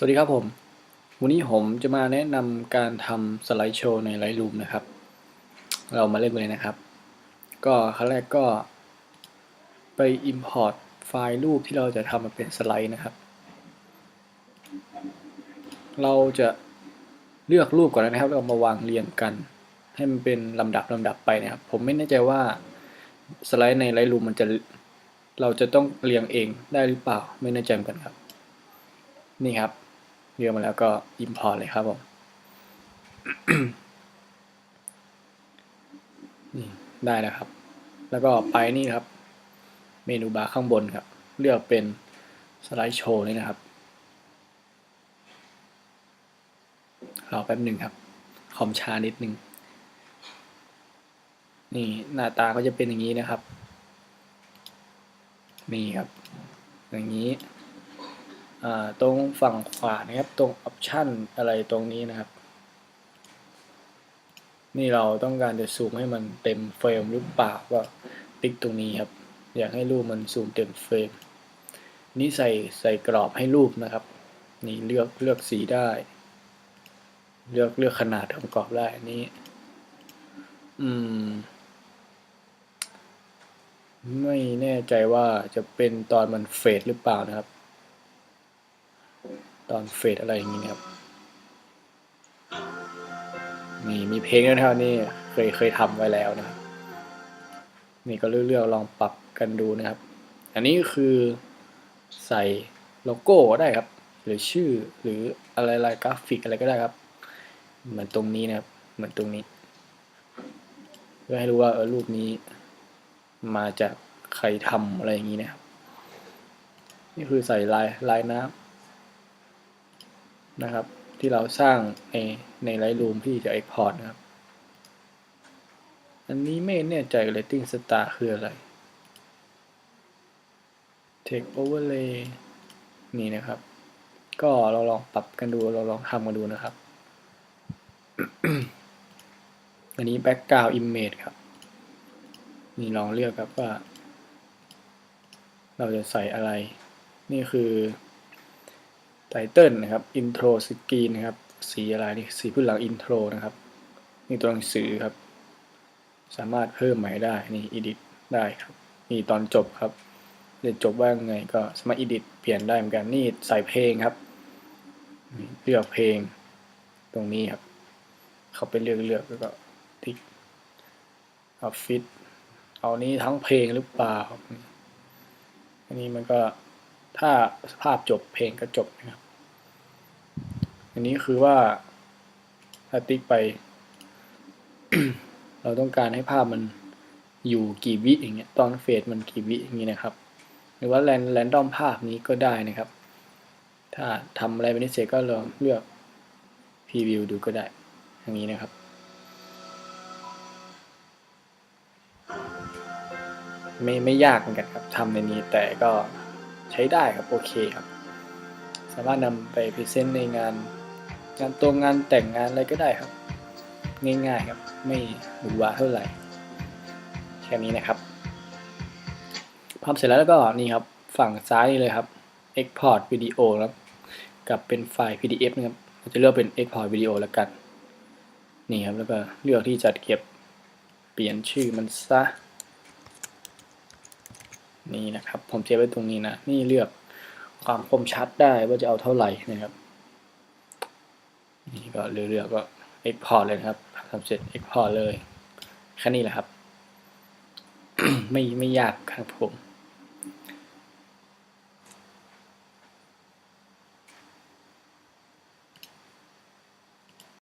สวัสดีครับผม วันนี้ผมจะมาแนะนำการทำสไลด์โชว์ใน Lightroom นะครับ เรามาเล่นกันเลยนะครับ ก็ขั้นแรกก็ไป Import ไฟล์รูปที่เราจะทำมาเป็นสไลด์นะครับ เราจะเลือกรูปก่อนนะครับเรามาวางเรียงกัน ให้มันเป็นลำดับลำดับไปนะครับ ผมไม่แน่ใจว่าสไลด์ใน Lightroom มันจะเราจะต้องเรียงเองได้หรือเปล่าไม่แน่ใจเหมือนกันครับนี่ครับ เรียงมาแล้วก็ import เลยครับผมนี่ได้แล้วครับ แล้วก็ไปนี่ครับ เมนูบาร์ข้างบนครับ เลือกเป็นสไลด์โชว์นี่นะครับรอแป๊บหนึ่งครับ คอมชานิดนึงนี่หน้าตาก็จะเป็นอย่างนี้นะครับ นี่ครับ อย่างนี้ ตรงฝั่งขวานะครับตรงออปชันอะไรตรงนี้นะครับ นี่เราต้องการจะซูมให้มันเต็มเฟรมหรือเปล่าก็ติ๊กตรงนี้ครับ อยากให้รูปมันซูมเต็มเฟรมนี่ใส่ใส่กรอบให้รูปนะครับ นี่เลือกเลือกสีได้ เลือกเลือกขนาดของกรอบได้นนี้อืม ไม่แน่ใจว่าจะเป็นตอนมันเฟดหรือเปล่านะครับ ตอนเฟดอะไรอย่างนี้นะครับนี่มีเพลงด้วยนะครับนี่เคยเคยทำไว้แล้วนะครับนี่ก็เลือกๆลองปรับกันดูนะครับ อันนี้คือใส่โลโก้ได้ครับ หรือชื่อหรืออะไรอะไรกราฟิกอะไรก็ได้ครับ เหมือนตรงนี้นะครับ เหมือนตรงนี้ เพื่อให้รู้ว่าเออรูปนี้มาจากใครทำอะไรอย่างนี้นะครับ นี่คือใส่ลายลายน้ำ นะครับ ที่เราสร้างในใน Lightroom ที่จะ Export นะครับ อันนี้ไม่แน่ใจ Rating Star คืออะไร Text Overlay นี่นะครับ ก็เราลองปรับกันดูเราลองทำกันดูนะครับ อันนี้ Background Image ครับ นี่ลองเลือกครับว่า เราจะใส่อะไร นี่คือ ไตเติลนะครับอินโทรสกรีนนะครับสีอะไรนี่สีพื้นหลังอินโทรนะครับนี่ตัวหนังสือครับ สามารถเพิ่มใหม่ได้นี่อิดิทได้ครับนี่ตอนจบครับจะจบว่าไงก็สามารถอิดิทเปลี่ยนได้เหมือนกันนี่ใส่เพลงครับเลือกเพลงตรงนี้ครับ เขาไปเลือกเลือกแล้วก็ทิกเอาฟิตเอานี้ทั้งเพลงหรือเปล่า อันนี้มันก็ ถ้าภาพจบเพลงก็จบนะครับ อันนี้คือว่าถ้าติ๊กไป เราต้องการให้ภาพมันอยู่กี่วิอย่างเงี้ยตอนเฟดมันกี่วิอย่างงี้นะครับ หรือว่าแรนแรนดอมภาพนี้ก็ได้นะครับ ถ้าทำอะไรไปนี้เสร็จก็ลองเลือกพรีวิวดูก็ได้อย่างนี้นะครับไม่ไม่ยากเหมือนกันครับทำในนี้แต่ก็ ใช้ได้ครับโอเคครับ สามารถนำไปพรีเซนต์ในงาน งานตัวงานแต่งงานอะไรก็ได้ครับ ง่ายๆครับไม่หรูหราเท่าไหร่แค่นี้นะครับพร้อมเสร็จแล้วก็นี่ครับฝั่งซ้ายนี่เลยครับ Export วิดีโอครับกับเป็นไฟล์ PDF นะครับเราจะเลือกเป็น Export วิดีโอแล้วกัน นี่ครับแล้วก็เลือกที่จะเก็บเปลี่ยนชื่อมันซะ นี่นะครับ ผมเจไว้ตรงนี้นะ นี่เลือกความคมชัดได้ว่าจะเอาเท่าไหร่นะครับ นี่ก็เลือกก็ export เลยครับทำเสร็จ export เลย แค่นี้แหละครับ ไม่ไม่ยากครับผม